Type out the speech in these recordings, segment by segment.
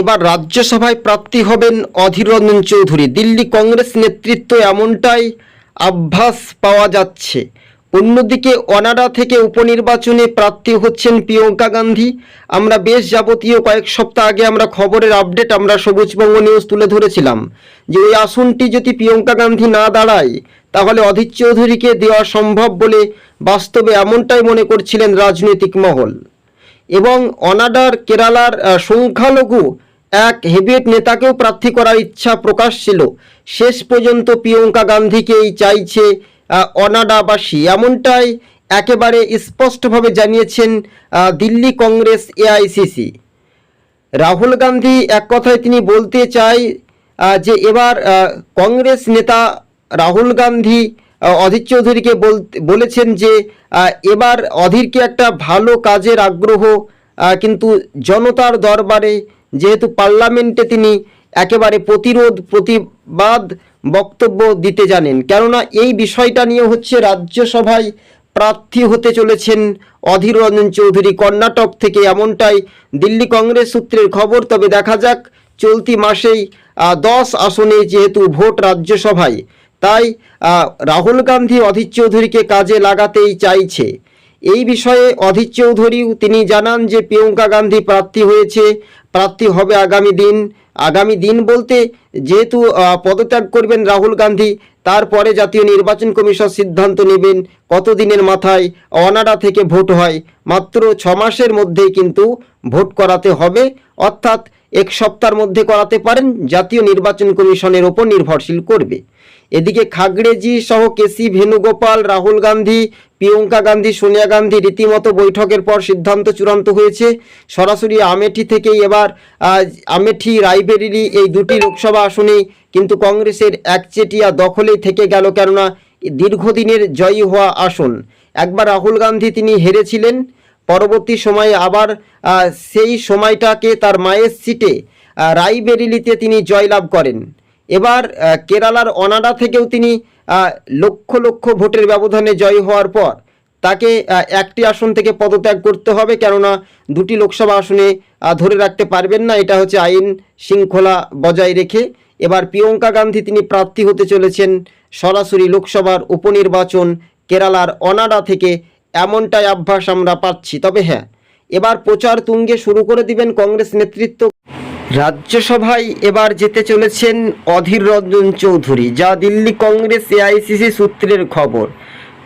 এবার রাজ্যসভায় প্রার্থী হবেন অধীর রঞ্জন চৌধুরী। দিল্লি কংগ্রেস নেতৃত্ব এমনটাই আভাস পাওয়া যাচ্ছে। অন্যদিকে অনাডা থেকে উপনির্বাচনে প্রার্থী হচ্ছেন প্রিয়ঙ্কা গান্ধী। আমরা বেশ যাবতীয় কয়েক সপ্তাহ আগে আমরা খবরের আপডেট, আমরা সবুজবঙ্গ নিউজ তুলে ধরেছিলাম যে ওই আসনটি যদি প্রিয়ঙ্কা গান্ধী না দাঁড়ায়, তাহলে অধীর চৌধুরীকে দেওয়া সম্ভব বলে বাস্তবে এমনটাই মনে করছিলেন রাজনৈতিক মহল। এবং অনাডার কেরালার সংখ্যালঘু এক হেভিয়েট নেতাকেও প্রার্থী করার ইচ্ছা প্রকাশ ছিল। শেষ পর্যন্ত প্রিয়ঙ্কা গান্ধীকেই চাইছে অনাডাবাসী। এমনটাই একেবারে স্পষ্টভাবে জানিয়েছেন দিল্লি কংগ্রেস এআইসিসি। রাহুল গান্ধী এক কথায় তিনি বলতে চাই যে এবার কংগ্রেস নেতা রাহুল গান্ধী অধীর চৌধুরীকে বলেছেন যে এবার অধীরকে একটা ভালো কাজের আগ্রহ কিন্তু জনতার দরবারে যেহেতু পার্লামেন্টে তিনি একেবারে প্রতিরোধ, প্রতিবাদ বক্তব্য দিতে জানেন। কেননা এই বিষয়টা নিয়ে হচ্ছে রাজ্যসভায় প্রার্থী হতে চলেছেন অধীর রঞ্জন চৌধুরী। কর্ণাটক থেকে এমনটাই দিল্লি কংগ্রেস সূত্রের খবর। তবে দেখা যাক, চলতি মাসেই দশ আসনে যেহেতু ভোট রাজ্যসভায় তাই রাহুল গান্ধী অধীর চৌধুরীকে কাজে লাগাতেই চাইছে। এই বিষয়ে অধীর চৌধুরীও তিনি জানান যে, প্রিয়ঙ্কা গান্ধী প্রার্থী হয়েছে, প্রার্থী হবে আগামী দিন। আগামী দিন বলতে যেহেতু পদত্যাগ করবেন রাহুল গান্ধী, তারপরে জাতীয় নির্বাচন কমিশন সিদ্ধান্ত নেবেন কতদিনের মাথায় অনাডা থেকে ভোট হয়। মাত্র ছ মাসের মধ্যেই কিন্তু ভোট করাতে হবে, অর্থাৎ এক সপ্তাহের মধ্যে করাতে পারেন, জাতীয় নির্বাচন কমিশনের ওপর নির্ভরশীল করবে। এদিকে খাগড়েজি সহ কেসি ভেনুগোপাল রাহুল গান্ধী প্রিয়ঙ্কা গান্ধী সোনিয়া গান্ধী রীতিমতো বৈঠকের পর সিদ্ধান্ত চূড়ান্ত হয়েছে। সরাসরি আমেঠি থেকেই এবার আমেঠি রায়বেরিলি এই দুটি লোকসভা আসনেই কিন্তু কংগ্রেসের একচেটিয়া দখলেই থেকে গেল কেননা দীর্ঘদিনের জয়ী হওয়া আসন। একবার রাহুল গান্ধী তিনি হেরেছিলেন পরবর্তী সময়ে আবার সেই সময়টাকে তার মায়ের সিটে আহ, রায়বেরিলিতে তিনি জয়লাভ করেন। এবার কেরালার অনাডা থেকেও তিনি লক্ষ লক্ষ ভোটের ব্যবধানে জয় হওয়ার পর তাকে একটি আসন থেকে পদত্যাগ করতে হবে কেননা দুটি লোকসভা আসনে ধরে রাখতে পারবেন না। এটা হচ্ছে আইন শৃঙ্খলা বজায় রেখে। এবার প্রিয়ঙ্কা গান্ধী তিনি প্রার্থী হতে চলেছেন সরাসরি লোকসভার উপনির্বাচন কেরালার অনাডা থেকে। এমনটাই অভ্যাস আমরা পাচ্ছি। তবে হ্যাঁ এবার প্রচার তুঙ্গে শুরু করে দিবেন কংগ্রেস নেতৃত্ব রাজ্যসভায় এবার যেতে চলেছেন অধীর রঞ্জন চৌধুরী, যা দিল্লি কংগ্রেস এআইসিসি সূত্রের খবর।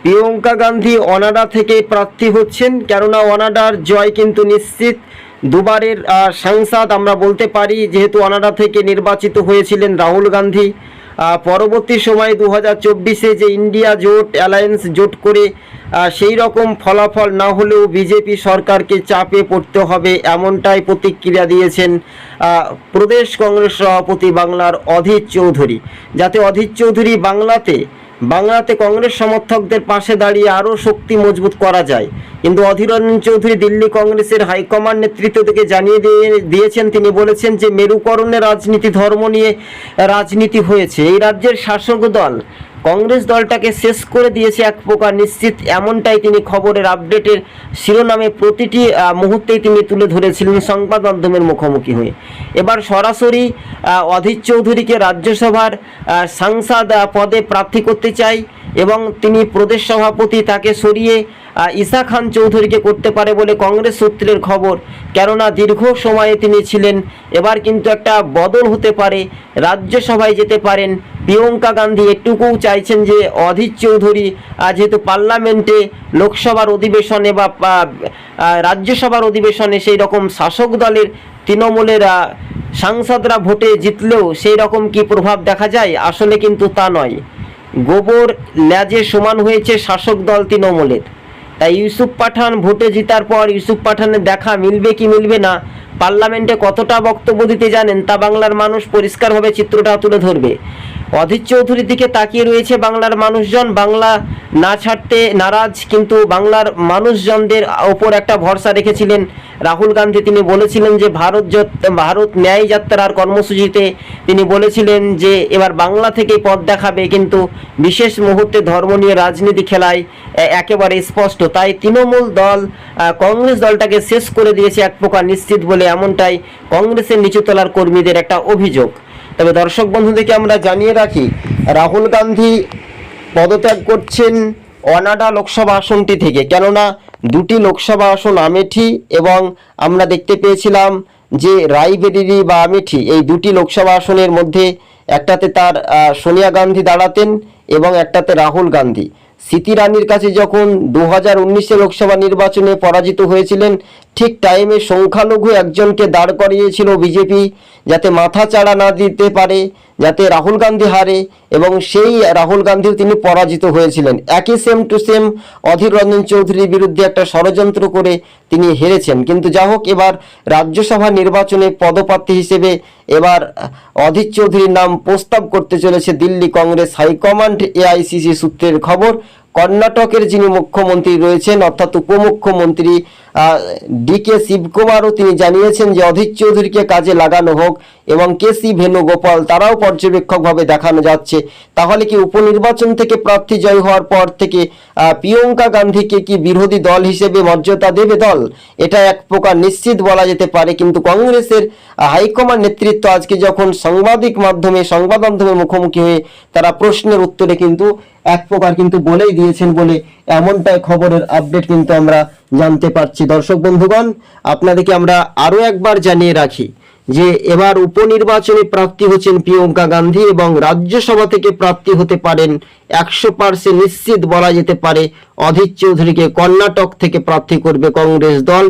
প্রিয়ঙ্কা গান্ধী অনাডা থেকে প্রার্থী হচ্ছেন, কেননা অনাডার জয় কিন্তু নিশ্চিত। দুবারের সাংসদ আমরা বলতে পারি, যেহেতু অনাডা থেকে নির্বাচিত হয়েছিলেন রাহুল গান্ধী। পরবর্তী সময়ে দু হাজার চব্বিশে যে ইন্ডিয়া জোট, অ্যালায়েন্স জোট করে সেই রকম ফলাফল না হলেও বিজেপি সরকারকে চাপে পড়তে হবে এমনটাই প্রতিক্রিয়া দিয়েছেন প্রদেশ কংগ্রেস সভাপতি বাংলার অধীর চৌধুরী। যাতে অধীর চৌধুরী বাংলাতে বাংলাতে কংগ্রেস সমর্থকদের পাশে দাঁড়িয়ে আরও শক্তি মজবুত করা যায়। কিন্তু অধীর রঞ্জন চৌধুরী দিল্লি কংগ্রেসের হাইকমান্ড নেতৃত্ব থেকে জানিয়ে দিয়ে, দিয়েছেন তিনি, বলেছেন যে মেরুকরণে রাজনীতি, ধর্ম নিয়ে রাজনীতি হয়েছে। এই রাজ্যের শাসক দল কংগ্রেস দলটাকে শেষ করে দিয়েছে এক প্রকার নিশ্চিত, এমনটাই তিনি খবরের আপডেটের শিরোনামে প্রতিটি মুহূর্তেই তিনি তুলে ধরেছিলেন সংবাদ মাধ্যমের মুখোমুখি হয়ে। এবার সরাসরি অধীর চৌধুরীকে রাজ্যসভার সাংসদ পদে প্রার্থী করতে চাই। এবং তিনি প্রদেশ সভাপতি তাকে সরিয়ে ঈসা খান চৌধুরীকে করতে পারে বলে কংগ্রেস সূত্রের খবর। কেননা দীর্ঘ সময়ে তিনি ছিলেন এবার কিন্তু একটা বদল হতে পারে রাজ্যসভায় যেতে পারেন। প্রিয়ঙ্কা গান্ধী এটুকুও চাইছেন যে অধীর চৌধুরী যেহেতু পার্লামেন্টে লোকসভার অধিবেশনে বা, রাজ্যসভার অধিবেশনে সেই রকম শাসক দলের তৃণমূলের সাংসদরা ভোটে জিতলেও সেই রকম কি প্রভাব দেখা যায়? আসলে কিন্তু তা নয়। গোবর ল্যাজে সমান হয়েছে শাসক দল তৃণমূলের। তাই ইউসুফ পাঠান ভোটে জিতার পর ইউসুফ পাঠানের দেখা মিলবে কি মিলবে না, পার্লামেন্টে কতটা বক্তব্য দিতে জানেন তা বাংলার মানুষ পরিষ্কারভাবে চিত্রটা তুলে ধরবে। অধীর চৌধুরীর দিকে তাকিয়ে রয়েছে বাংলার মানুষজন। বাংলা না ছাড়তে নারাজ, কিন্তু বাংলার মানুষজনদের ওপর একটা ভরসা রেখেছিলেন রাহুল গান্ধী। তিনি বলেছিলেন যে, ভারত ভারত ন্যায় যাত্রার কর্মসূচিতে তিনি বলেছিলেন যে, এবার বাংলা থেকেই পথ দেখাবে, কিন্তু বিশেষ মুহূর্তে ধর্ম নিয়ে রাজনীতি খেলায় একেবারে স্পষ্ট। তাই তৃণমূল দল কংগ্রেস দলটাকে শেষ করে দিয়েছে এক প্রকার নিশ্চিত বলে এমনটাই কংগ্রেসের নিচুতলার কর্মীদের একটা অভিযোগ। তবে দর্শক বন্ধুদেরকে আমরা জানিয়ে রাখি, রাহুল গান্ধী পদত্যাগ করছেন অনাডা লোকসভা আসনটি থেকে। কেননা দুটি লোকসভা আসন আমেঠি এবং আমরা দেখতে পেয়েছিলাম যে রাইবেরিরি বা আমেঠি এই দুটি লোকসভা আসনের মধ্যে একটাতে তার সোনিয়া গান্ধী দাঁড়াতেন এবং একটাতে রাহুল গান্ধী। রানীর কাছে যখন দু হাজার লোকসভা নির্বাচনে পরাজিত হয়েছিলেন, ঠিক টাইমে সংখ্যালঘু একজনকে দাঁড় করিয়েছিল বিজেপি, যাতে মাথা চাড়া না দিতে পারে যাতে রাহুল গান্ধী হারে এবং সেই রাহুল গান্ধীও তিনি পরাজিত হয়েছিলেন। একই same to same Adhir Ranjan চৌধুরীর বিরুদ্ধে একটা ষড়যন্ত্র করে তিনি হেরেছেন। কিন্তু যা হোক, এবার রাজ্যসভা নির্বাচনে পদপ্রার্থী হিসেবে এবার অধীর চৌধুরীর নাম প্রস্তাব করতে চলেছে দিল্লি কংগ্রেস হাইকমান্ড এআইসিসি সূত্রের খবর। কর্ণাটকের যিনি মুখ্যমন্ত্রী রয়েছেন, অর্থাৎ উপমুখ্যমন্ত্রী ডি কে শিবকুমারও তিনি জানিয়েছেন যে অধীর চৌধুরীকে কাজে লাগানো হোক এবং কে সি ভেনুগোপাল তারাও পর্যবেক্ষকভাবে দেখানো যাচ্ছে। তাহলে কি উপনির্বাচন থেকে প্রার্থী জয় হওয়ার পর থেকে প্রিয়ঙ্কা গান্ধীকে কি বিরোধী দল হিসেবে মর্যাদা দেবে দল? এটা এক প্রকার নিশ্চিত বলা যেতে পারে, কিন্তু কংগ্রেসের হাইকমান্ড নেতৃত্ব আজকে যখন সাংবাদিক মাধ্যমে, সংবাদ মাধ্যমের মুখোমুখি হয়ে তারা প্রশ্নের উত্তরে কিন্তু এক প্রকার কিন্তু বলেই দিয়েছেন বলে এমনটাই খবরের আপডেট কিন্তু আমরা জানতে পারছি। দর্শক বন্ধুগণ, আপনাদেরকে আমরা আরও একবার জানিয়ে রাখি যে এবার উপনির্বাচনে প্রার্থী হচ্ছেন প্রিয়ঙ্কা গান্ধী এবং রাজ্যসভা থেকে প্রার্থী হতে পারেন একশো পার্সেন্ট নিশ্চিত বলা যেতে পারে অধীর চৌধুরীকে কর্ণাটক থেকে প্রার্থী করবে কংগ্রেস দল।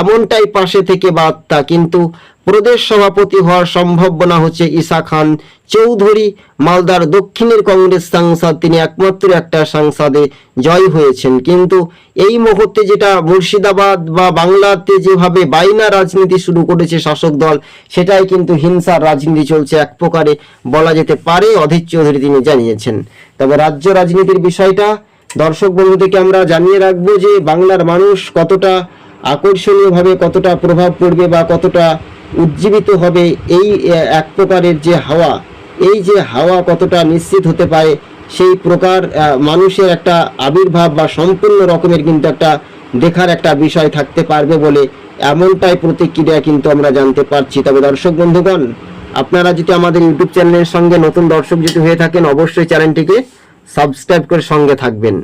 এমনটাই পাশে থেকে বার্তা, কিন্তু প্রদেশ সভাপতি হওয়ার সম্ভাবনা হচ্ছে ঈশা খান চৌধুরী, মালদার দক্ষিণের কংগ্রেস সাংসদ, তিনি একমাত্র একটা সাংসদে জয় হয়েছেন। কিন্তু এই মুহূর্তে যেটা মুর্শিদাবাদ বা বাংলাতে যেভাবে বাইনা রাজনীতি শুরু করেছে শাসক দল, সেটাই কিন্তু হিংসার রাজনীতি চলছে এক প্রকারে বলা যেতে পারে, অধীর চৌধুরী তিনি জানিয়েছেন। তবে রাজ্য রাজনীতির বিষয়টা, দর্শক বন্ধুদেরকে আমরা জানিয়ে রাখব যে বাংলার মানুষ কতটা আকর্ষণীয়ভাবে কতটা প্রভাব পড়বে বা কতটা উজ্জীবিত হবে, এই এক প্রকারের যে হাওয়া এই যে হাওয়া কতটা নিশ্চিত হতে পারে, সেই প্রকার মানুষের একটা আবির্ভাব বা সম্পূর্ণ রকমের কিন্তু একটা দেখার একটা বিষয় থাকতে পারবে বলে এমনটাই প্রতিক্রিয়া কিন্তু আমরা জানতে পারছি। তবে দর্শক বন্ধুগণ, আপনারা যদি আমাদের ইউটিউব চ্যানেলের সঙ্গে নতুন দর্শক যদি হয়ে থাকেন, অবশ্যই চ্যানেলটিকে সাবস্ক্রাইব করে সঙ্গে থাকবেন।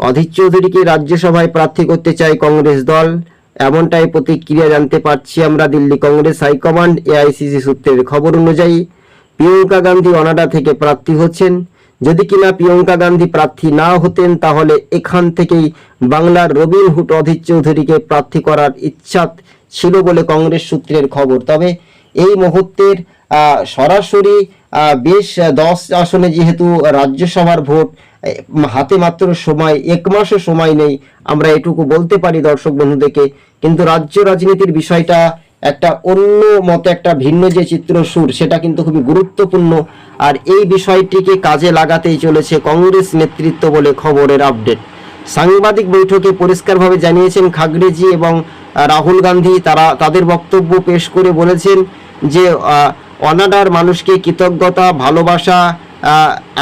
অধীর চৌধুরীকে রাজ্যসভায় প্রার্থী করতে চায় কংগ্রেস দল। এমনটাই প্রতিক্রিয়া জানতে পারছি আমরা দিল্লি কংগ্রেস হাইকমান্ড এআইসিসি সূত্রের খবর অনুযায়ী। প্রিয়ঙ্কা গান্ধী অনাডা থেকে প্রার্থী হচ্ছেন। যদি কিনা প্রিয়ঙ্কা গান্ধী প্রার্থী না হতেন, তাহলে এখান থেকেই বাংলার রবিন হুড অধীর চৌধুরীকে প্রার্থী করার ইচ্ছা ছিল বলে কংগ্রেস সূত্রের খবর। তবে এই মুহূর্তের সরাসরি বেশ দশ আসনে যেহেতু রাজ্যসভার ভোট হাতে মাত্র সময়, এক মাসও সময় নেই, আমরা এটুকু বলতে পারি দর্শক বন্ধুদেরকে। কিন্তু রাজ্য রাজনীতির বিষয়টা একটা অন্য মতো একটা ভিন্ন যে চিত্র সুর, সেটা কিন্তু খুবই গুরুত্বপূর্ণ। আর এই বিষয়টিকে কাজে লাগাতেই চলেছে কংগ্রেস নেতৃত্ব বলে খবরের আপডেট। সাংবাদিক বৈঠকে পরিষ্কারভাবে জানিয়েছেন খাগড়েজি এবং রাহুল গান্ধী তারা, তাদের বক্তব্য পেশ করে বলেছেন যে অনাডার মানুষকে কৃতজ্ঞতা, ভালোবাসা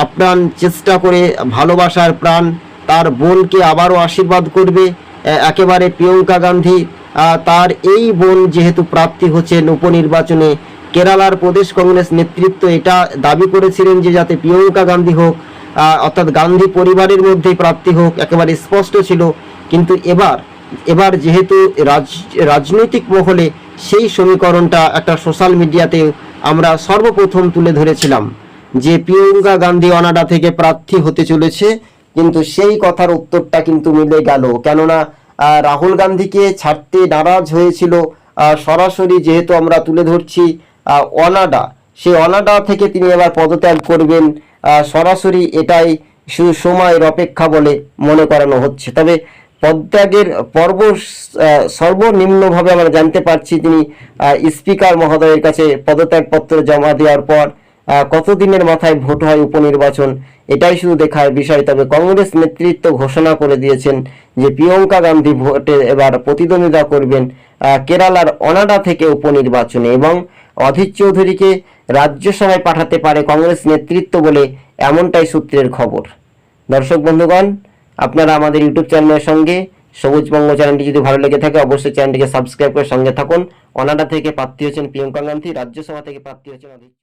আপ্রাণ, চেষ্টা করে ভালোবাসার প্রাণ, তার বোনকে আবারও আশীর্বাদ করবে একেবারে প্রিয়ঙ্কা গান্ধী। তার এই বোন যেহেতু প্রাপ্তি হচ্ছেন উপনির্বাচনে, কেরালার প্রদেশ কংগ্রেস নেতৃত্ব এটা দাবি করেছিলেন যে যাতে প্রিয়ঙ্কা গান্ধী হোক অর্থাৎ গান্ধী পরিবারের মধ্যে প্রাপ্তি হোক, একেবারে স্পষ্ট ছিল। কিন্তু এবার এবার যেহেতু রাজ, রাজনৈতিক মহলে সেই সমীকরণটা একটা সোশ্যাল মিডিয়াতে আমরা সর্বপ্রথম তুলে ধরেছিলাম যে প্রিয়ঙ্কা গান্ধী অনাডা থেকে প্রার্থী হতে চলেছে, কিন্তু সেই কথার উত্তরটা কিন্তু মিলে গেল। কেননা রাহুল গান্ধীকে ছাড়তে নারাজ হয়েছিল। সরাসরি যেহেতু আমরা তুলে ধরছি অনাডা। সেই অনাডা থেকে তিনি এবার পদত্যাগ করবেন। সরাসরি এটাই শুধু সময়ের অপেক্ষা বলে মনে করানো হচ্ছে। তবে পদত্যাগের পর্ব সর্বনিম্নভাবে আমরা জানতে পারছি তিনি স্পিকার মহোদয়ের কাছে পদত্যাগপত্র জমা দেওয়ার পর কতদিনের মাথায় ভোট হয় উপনির্বাচন? এটাই শুধু দেখার বিষয়। তবে কংগ্রেস নেতৃত্ব ঘোষণা করে দিয়েছেন যে প্রিয়ঙ্কা গান্ধী ভোটে এবার প্রতিদ্বন্দ্বিতা করবেন কেরালার অনাডা থেকে উপনির্বাচনে। এবং অধীর চৌধুরীকে রাজ্যসভায় পাঠাতে পারে কংগ্রেস নেতৃত্ব বলে এমনটাই সূত্রের খবর। দর্শক বন্ধুগণ, আপনারা আমাদের ইউটিউব চ্যানেলের সঙ্গে সবুজ বঙ্গ চ্যানেলটি যদি ভালো লেগে থাকে, অবশ্যই চ্যানেলটিকে সাবস্ক্রাইব করে সঙ্গে থাকুন। অনাডা থেকে প্রার্থী হচ্ছেন প্রিয়ঙ্কা গান্ধী, রাজ্যসভা থেকে প্রার্থী অধীর